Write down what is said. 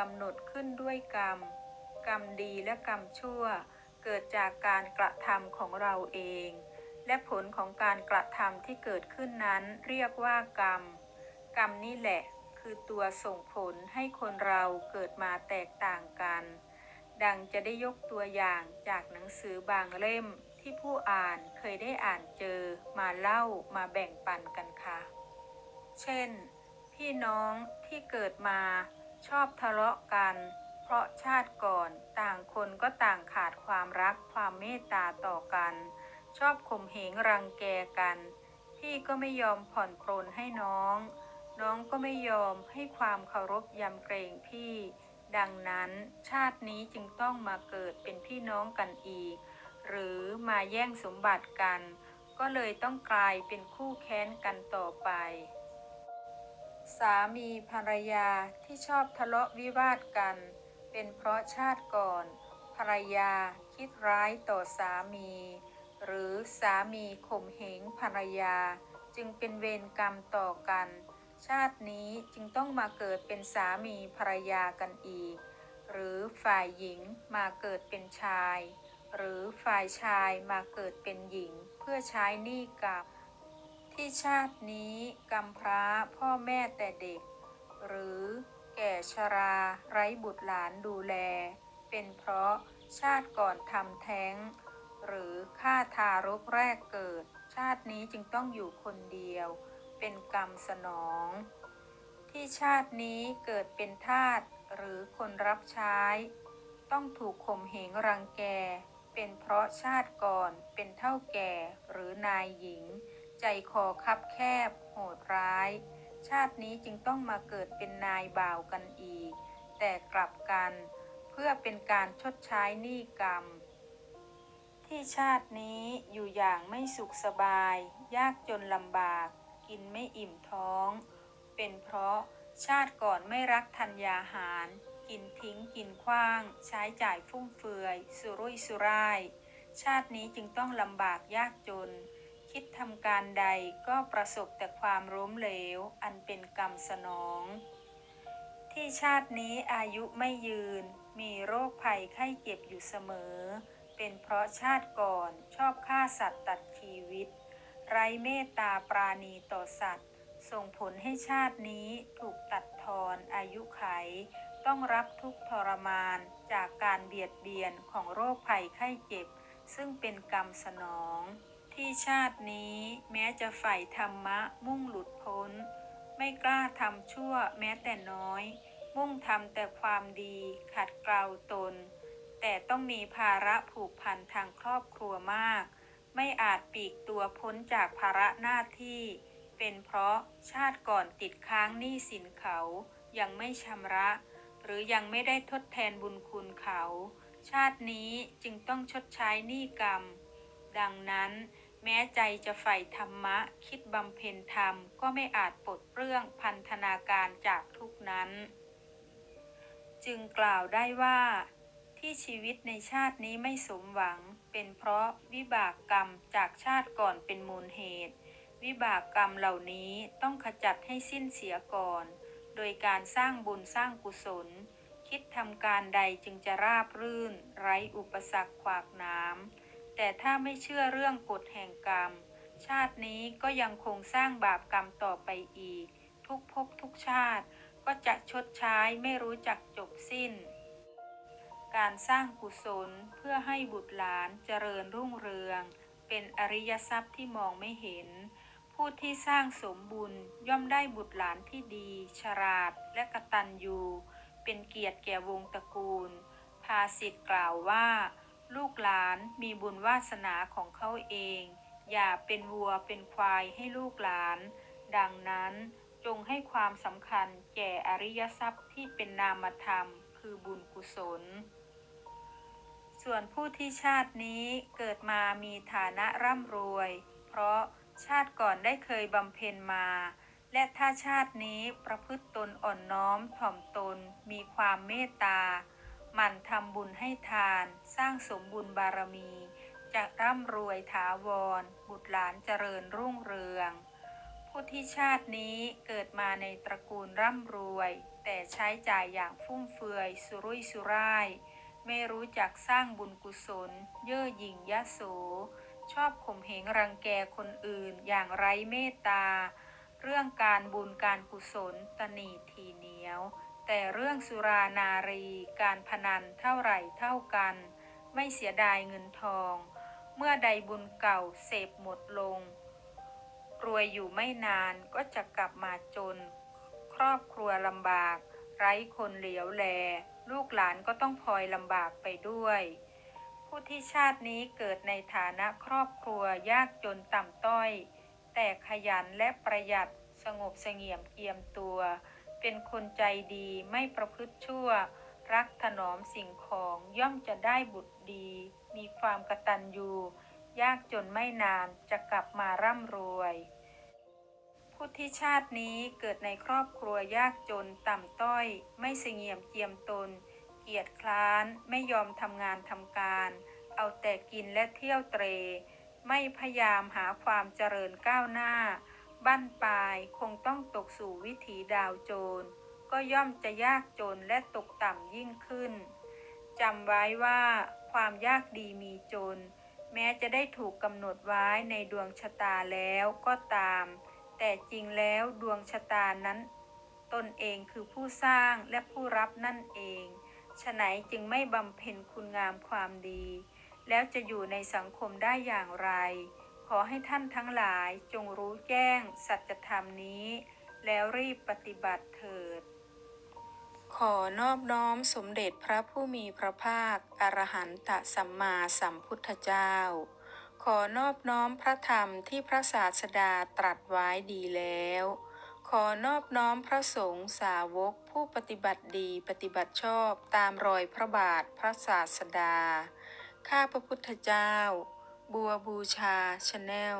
กำหนดขึ้นด้วยกรรม กรรมดีและกรรมชั่ว เกิดจากการกระทำของเราเอง และผลของการกระทำที่เกิดขึ้นนั้นเรียกว่ากรรม กรรมนี่แหละคือตัวส่งผลให้คนเราเกิดมาแตกต่างกัน ดังจะได้ยกตัวอย่างจากหนังสือบางเล่มที่ผู้อ่านเคยได้อ่านเจอมาเล่ามาแบ่งปันกันค่ะ เช่น พี่น้องที่เกิดมา ชอบทะเลาะกัน เพราะชาติก่อนต่างคนก็ต่างขาดความรักความเมตตาต่อกัน ชอบข่มเหงรังแกกัน พี่ก็ไม่ยอมผ่อนปรนให้น้อง น้องก็ไม่ยอมให้ความเคารพยำเกรงพี่ ดังนั้นชาตินี้จึงต้องมาเกิดเป็นพี่น้องกันอีก หรือมาแย่งสมบัติกัน ก็เลยต้องกลายเป็นคู่แค้นกันต่อไป สามีภรรยาที่ชอบทะเลาะวิวาทกัน เป็นเพราะชาติก่อน ภรรยาคิดร้ายต่อสามี หรือสามีข่มเหงภรรยา จึงเป็นเวรกรรมต่อกัน ชาตินี้จึงต้องมาเกิดเป็นสามีภรรยากันอีก หรือฝ่ายหญิงมาเกิดเป็นชาย หรือฝ่ายชายมาเกิดเป็นหญิงเพื่อใช้หนี้กรรม ที่ชาตินี้กำพร้าพ่อแม่แต่เด็ก หรือแก่ชราไร้บุตรหลานดูแล เป็นเพราะชาติก่อนทำแท้ง หรือฆ่าทารกแรกเกิด ชาตินี้จึงต้องอยู่คนเดียว เป็นกรรมสนอง ที่ชาตินี้เกิดเป็นทาสหรือคนรับใช้ ต้องถูกข่มเหงรังแก เป็นเพราะชาติก่อนเป็นเท่าแก่หรือนายหญิง ใจคอคับแคบ โหดร้าย ชาตินี้จึงต้องมาเกิดเป็นนายบ่าวกันอีก แต่กลับกัน เพื่อเป็นการชดใช้หนี้กรรม ที่ชาตินี้อยู่อย่างไม่สุขสบาย ยากจนลำบาก กินไม่อิ่มท้อง เป็นเพราะชาติก่อนไม่รักธัญญาหาร กินทิ้งกินขว้าง ใช้จ่ายฟุ่มเฟือย สุรุ่ยสุร่าย ชาตินี้จึงต้องลำบากยากจน คิดทำการใดก็ประสบแต่ความล้มเหลว อันเป็นกรรมสนอง ที่ชาตินี้อายุไม่ยืน มีโรคภัยไข้เจ็บอยู่เสมอ เป็นเพราะชาติก่อนชอบฆ่าสัตว์ตัดชีวิต ไร้เมตตาปราณีต่อสัตว์ ส่งผลให้ชาตินี้ถูกตัดทอนอายุไข ต้องรับทุกทรมานจากการเบียดเบียนของโรคภัยไข้เจ็บ ซึ่งเป็นกรรมสนอง ที่ชาตินี้แม้จะใฝ่ธรรมะมุ่งหลุดพ้น ไม่กล้าทำชั่วแม้แต่น้อย มุ่งทำแต่ความดีขัดเกลาตน แต่ต้องมีภาระผูกพันทางครอบครัวมาก ไม่อาจปลีกตัวพ้นจากภาระหน้าที่ เป็นเพราะชาติก่อนติดค้างหนี้สินเขายังไม่ชำระ หรือยังไม่ได้ทดแทนบุญคุณเขา ชาตินี้จึงต้องชดใช้หนี้กรรม ดังนั้น แม้ใจจะใฝ่ธรรมะ คิดบำเพ็ญธรรมก็ไม่อาจปลดเปลื้องพันธนาการจากทุกนั้น จึงกล่าวได้ว่า ที่ชีวิตในชาตินี้ไม่สมหวัง เป็นเพราะวิบากกรรมจากชาติก่อนเป็นมูลเหตุ วิบากกรรมเหล่านี้ต้องขจัดให้สิ้นเสียก่อน โดยการสร้างบุญสร้างกุศล คิดทำการใดจึงจะราบรื่น ไร้อุปสรรคขวากหน้ำ แต่ถ้าไม่เชื่อเรื่องกฎแห่งกรรม ชาตินี้ก็ยังคงสร้างบาปกรรมต่อไปอีก ทุกภพทุกชาติก็จะชดใช้ไม่รู้จักจบสิ้น การสร้างกุศลเพื่อให้บุตรหลานเจริญรุ่งเรือง เป็นอริยทรัพย์ที่มองไม่เห็น ผู้ที่สร้างสมบุญย่อมได้บุตรหลานที่ดี ฉลาดและกะตัญญูเป็นเกียรติแก่วงตระกูล ภาษิตกล่าวว่า ลูกหลานมีบุญวาสนาของเขาเอง อย่าเป็นวัวเป็นควายให้ลูกหลาน ดังนั้นจงให้ความสำคัญแก่อริยทรัพย์ที่เป็นนามธรรม คือบุญกุศล ส่วนผู้ที่ชาตินี้เกิดมามีฐานะร่ำรวย เพราะชาติก่อนได้เคยบำเพ็ญมา และถ้าชาตินี้ประพฤติตนอ่อนน้อมถ่อมตน มีความเมตตา หมั่นทำบุญให้ทาน สร้างสมบุญบารมี จะร่ำรวยถาวร บุตรหลานเจริญรุ่งเรือง ผู้ที่ชาตินี้เกิดมาในตระกูลร่ำรวย แต่ใช้จ่ายอย่างฟุ่มเฟือยสุรุ่ยสุร่าย ไม่รู้จักสร้างบุญกุศล เย่อหยิ่งยโส ชอบข่มเหงรังแกคนอื่นอย่างไร้เมตตา เรื่องการบุญการกุศลตนีทีเหนียว แต่เรื่องสุรานารีการพนันเท่าไหร่เท่ากัน ไม่เสียดายเงินทอง เมื่อใดบุญเก่าเสพหมดลง รวยอยู่ไม่นานก็จะกลับมาจน ครอบครัวลำบาก ไร้คนเหลียวแล ลูกหลานก็ต้องพลอยลำบากไปด้วย ผู้ที่ชาตินี้เกิดในฐานะครอบครัวยากจนต่ำต้อย แต่ขยันและประหยัดสงบเสงี่ยมเกียมตัว เป็นคนใจดีไม่ประพฤติชั่ว รักถนอมสิ่งของย่อมจะได้บุตรดี มีความกตัญญูยากจนไม่นานจะกลับมาร่ำรวย ผู้ที่ชาตินี้เกิดในครอบครัวยากจนต่ำต้อย ไม่เสงี่ยมเจียมตน เกียจคร้านไม่ยอมทำงานทำการ เอาแต่กินและเที่ยวเตร ไม่พยายามหาความเจริญก้าวหน้า บั้นปลายคงต้องตกสู่วิถีดาวโจร ก็ย่อมจะยากจนและตกต่ำยิ่งขึ้นจำไว้ว่าความยากดีมีจน แม้จะได้ถูกกำหนดไว้ในดวงชะตาแล้วก็ตาม แต่จริงแล้วดวงชะตานั้น ตนเองคือผู้สร้างและผู้รับนั่นเองฉะไหนจึงไม่บำเพ็ญคุณงามความดี แล้วจะอยู่ในสังคมได้อย่างไร ขอให้ท่านทั้งหลายจงรู้แจ้งสัจธรรมนี้ แล้วรีบปฏิบัติเถิด ขอนอบน้อมสมเด็จพระผู้มีพระภาค อรหันตสัมมาสัมพุทธเจ้า ขอนอบน้อมพระธรรมที่พระศาสดาตรัสไว้ดีแล้ว ขอนอบน้อมพระสงฆ์สาวกผู้ปฏิบัติดีปฏิบัติชอบตามรอยพระบาทพระศาสดา ข้าพระพุทธเจ้า บัวบูชาชาแนล